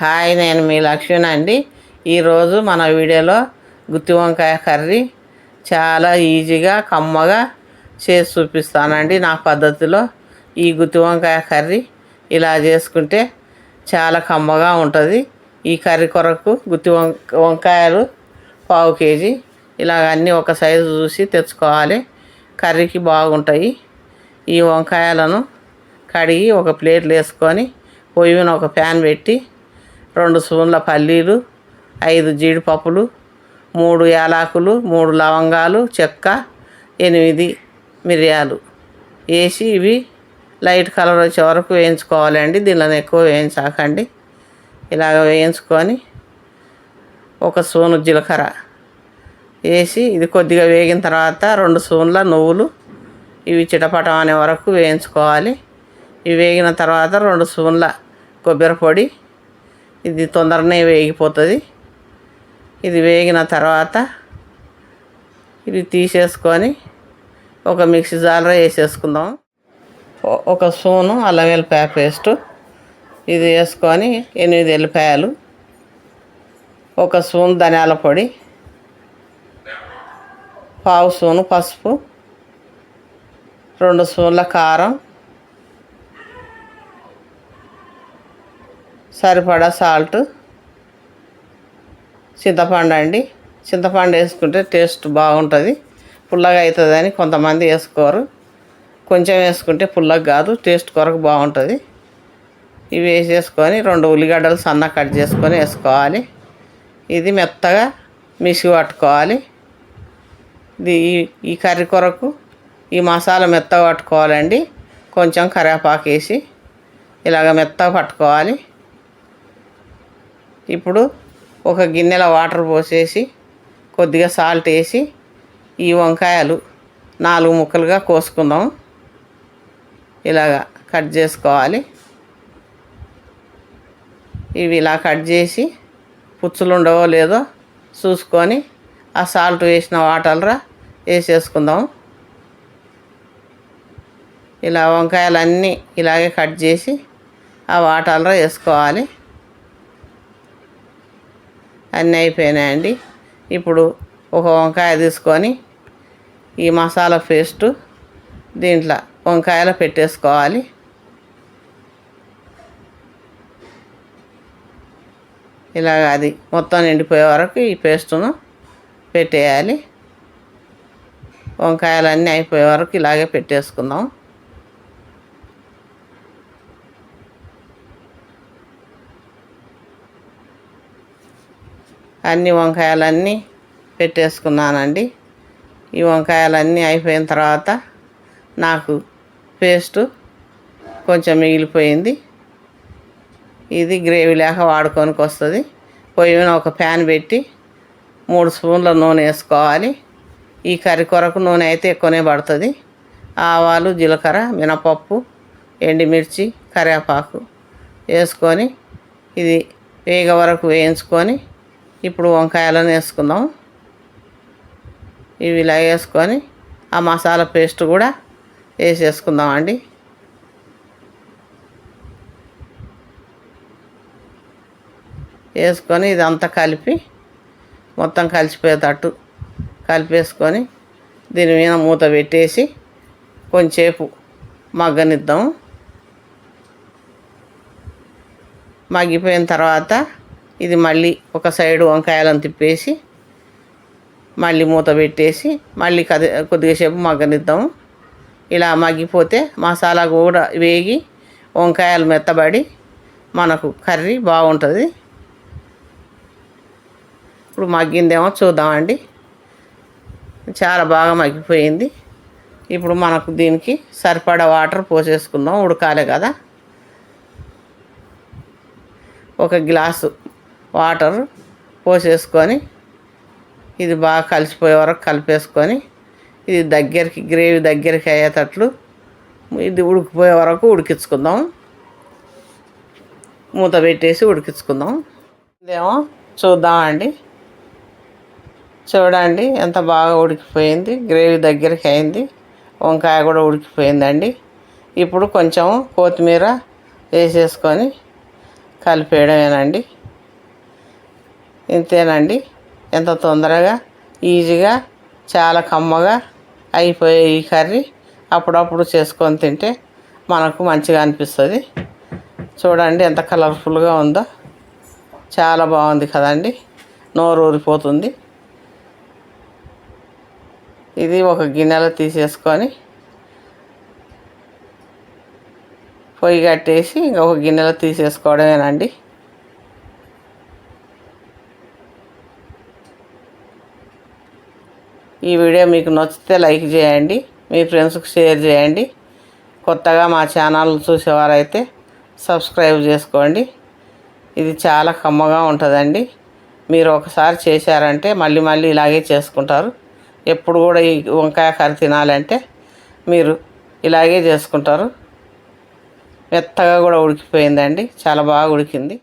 Hi నేను మీ లక్ష్మణ అండి. ఈరోజు మన వీడియోలో గుత్తి వంకాయ కర్రీ చాలా ఈజీగా కమ్మగా చేసి చూపిస్తానండి. నా పద్ధతిలో ఈ గుత్తి వంకాయ కర్రీ ఇలా చేసుకుంటే చాలా కమ్మగా ఉంటుంది. ఈ కర్రీ కొరకు గుత్తి వంక వంకాయలు పావు కేజీ. ఇలాగ అన్నీ ఒక సైజు చూసి తెచ్చుకోవాలి. కర్రీకి బాగుంటాయి. ఈ వంకాయలను కడిగి ఒక ప్లేట్లు వేసుకొని పొయ్యి ఒక ప్యాన్ పెట్టి రెండు స్పూన్ల పల్లీలు ఐదు జీడిపప్పులు మూడు యాలాకులు మూడు లవంగాలు చెక్క ఎనిమిది మిరియాలు వేసి ఇవి లైట్ కలర్ వచ్చే వరకు వేయించుకోవాలండి. దీనిలో ఎక్కువ వేయించాకండి. ఇలాగ వేయించుకొని ఒక స్పూను జీలకర్ర వేసి ఇది కొద్దిగా వేగిన తర్వాత రెండు స్పూన్ల నువ్వులు ఇవి చిటపటం అనే వరకు వేయించుకోవాలి. ఇవి వేగిన తర్వాత రెండు స్పూన్ల కొబ్బరి పొడి ఇది తొందరనే వేగిపోతుంది. ఇది వేగిన తర్వాత ఇది తీసేసుకొని ఒక మిక్సీ జార్లో వేసేసుకుందాం. ఒక స్పూను అల్లం వెల్లిపాయ పేస్టు ఇది వేసుకొని ఎనిమిది ఎల్లిపాయలు ఒక స్పూన్ ధనియాల పొడి పావు స్పూను పసుపు రెండు స్పూన్ల కారం సరిపడా సాల్ట్ చింతపండు అండి. చింతపండు వేసుకుంటే టేస్ట్ బాగుంటుంది పుల్లగా అవుతుందని కొంతమంది వేసుకోరు. కొంచెం వేసుకుంటే పుల్లగా కాదు టేస్ట్ కొరకు బాగుంటుంది. ఇవి వేసేసుకొని రెండు ఉల్లిగడ్డలు సన్న కట్ చేసుకొని వేసుకోవాలి. ఇది మెత్తగా మిసి పట్టుకోవాలి. ఇది ఈ- ఈ కర్రీ కొరకు ఈ మసాలా మెత్తగా పట్టుకోవాలండి. కొంచెం కరివేపాకు వేసి ఇలాగ మెత్తగా పట్టుకోవాలి. ఇప్పుడు ఒక గిన్నెలో వాటర్ పోసేసి కొద్దిగా సాల్ట్ వేసి ఈ వంకాయలు నాలుగు ముక్కలుగా కోసుకుందాం. ఇలాగా కట్ చేసుకోవాలి. ఇవి ఇలా కట్ చేసి పుచ్చులు ఉండవో లేదో చూసుకొని ఆ సాల్ట్ వేసిన వాటర్రా వేసేసుకుందాం. ఇలా వంకాయలన్నీ ఇలాగే కట్ చేసి ఆ వాటర్లో వేసుకోవాలి. అన్నీ అయిపోయినాయండి. ఇప్పుడు ఒక వంకాయ తీసుకొని ఈ మసాలా పేస్టు దీంట్లో వంకాయలో పెట్టేసుకోవాలి. ఇలాగ అది మొత్తం నిండిపోయే వరకు ఈ పేస్టును పెట్టేయాలి. వంకాయలన్నీ అయిపోయే వరకు ఇలాగే పెట్టేసుకుందాం. అన్ని వంకాయలన్నీ పెట్టేసుకున్నానండి. ఈ వంకాయలన్నీ అయిపోయిన తర్వాత నాకు పేస్టు కొంచెం మిగిలిపోయింది. ఇది గ్రేవీ లేక వాడుకోనికి వస్తుంది. పొయ్యి మీద ఒక ప్యాన్ పెట్టి మూడు స్పూన్ల నూనె వేసుకోవాలి. ఈ కర్రీ కొరకు నూనె అయితే ఎక్కువనే పడుతుంది. ఆవాలు జీలకర్ర మినపప్పు ఎండుమిర్చి కరివేపాకు వేసుకొని ఇది వేగ వరకు వేయించుకొని ఇప్పుడు వంకాయలను వేసుకుందాం. ఇవి ఇలా వేసుకొని ఆ మసాలా పేస్ట్ కూడా వేసేసుకుందాం అండి వేసుకొని ఇదంతా కలిపి మొత్తం కలిసిపోయేటట్టు కలిపేసుకొని దీని మీద మూత పెట్టేసి కొంచెంసేపు మగ్గనిద్దాం మగ్గిపోయిన తర్వాత ఇది మళ్ళీ ఒక సైడు వంకాయలను తిప్పేసి మళ్ళీ మూత పెట్టేసి మళ్ళీ కది కొద్దిగా సేపు మగ్గనిద్దాం ఇలా మగ్గిపోతే మసాలా కూడా వేగి వంకాయలు మెత్తబడి మనకు కర్రీ బాగుంటుంది. ఇప్పుడు మగ్గిందేమో చూద్దామండి. చాలా బాగా మగ్గిపోయింది. ఇప్పుడు మనకు దీనికి సరిపడా వాటర్ పోసేసుకుందాం. ఉడకాలి కదా. ఒక గ్లాసు వాటర్ పోసేసుకొని ఇది బాగా కలిసిపోయే వరకు కలిపేసుకొని ఇది దగ్గరికి గ్రేవీ దగ్గరికి అయ్యేటట్లు ఇది ఉడికిపోయే వరకు ఉడికించుకుందాం. మూత పెట్టేసి ఉడికించుకుందాం. ఇదేమో చూద్దామండి. చూడండి ఎంత బాగా ఉడికిపోయింది. గ్రేవీ దగ్గరికి అయింది. వంకాయ కూడా ఉడికిపోయిందండి. ఇప్పుడు కొంచెం కొత్తిమీర వేసేసుకొని కలిపేయడమేనండి. ఇంతేనండి. ఎంత తొందరగా ఈజీగా చాలా కమ్మగా అయిపోయే ఈ కర్రీ అప్పుడప్పుడు చేసుకొని తింటే మనకు మంచిగా అనిపిస్తుంది. చూడండి ఎంత కలర్ఫుల్గా ఉందో. చాలా బాగుంది కదండి. నోరు ఊరిపోతుంది. ఇది ఒక గిన్నెలో తీసేసుకొని పొయ్యి కట్టేసి ఇంకొక గిన్నెలో తీసేసుకోవడమేనండి. ఈ వీడియో మీకు నచ్చితే లైక్ చేయండి మీ ఫ్రెండ్స్కి షేర్ చేయండి. కొత్తగా మా ఛానల్ చూసేవారైతే సబ్స్క్రైబ్ చేసుకోండి. ఇది చాలా కమ్మగా ఉంటుందండి. మీరు ఒకసారి చేశారంటే మళ్ళీ మళ్ళీ ఇలాగే చేసుకుంటారు. ఎప్పుడు కూడా ఈ వంకాయ కర్రీ తినాలంటే మీరు ఇలాగే చేసుకుంటారు. మెత్తగా కూడా ఉడికిపోయిందండి. చాలా బాగా ఉడికింది.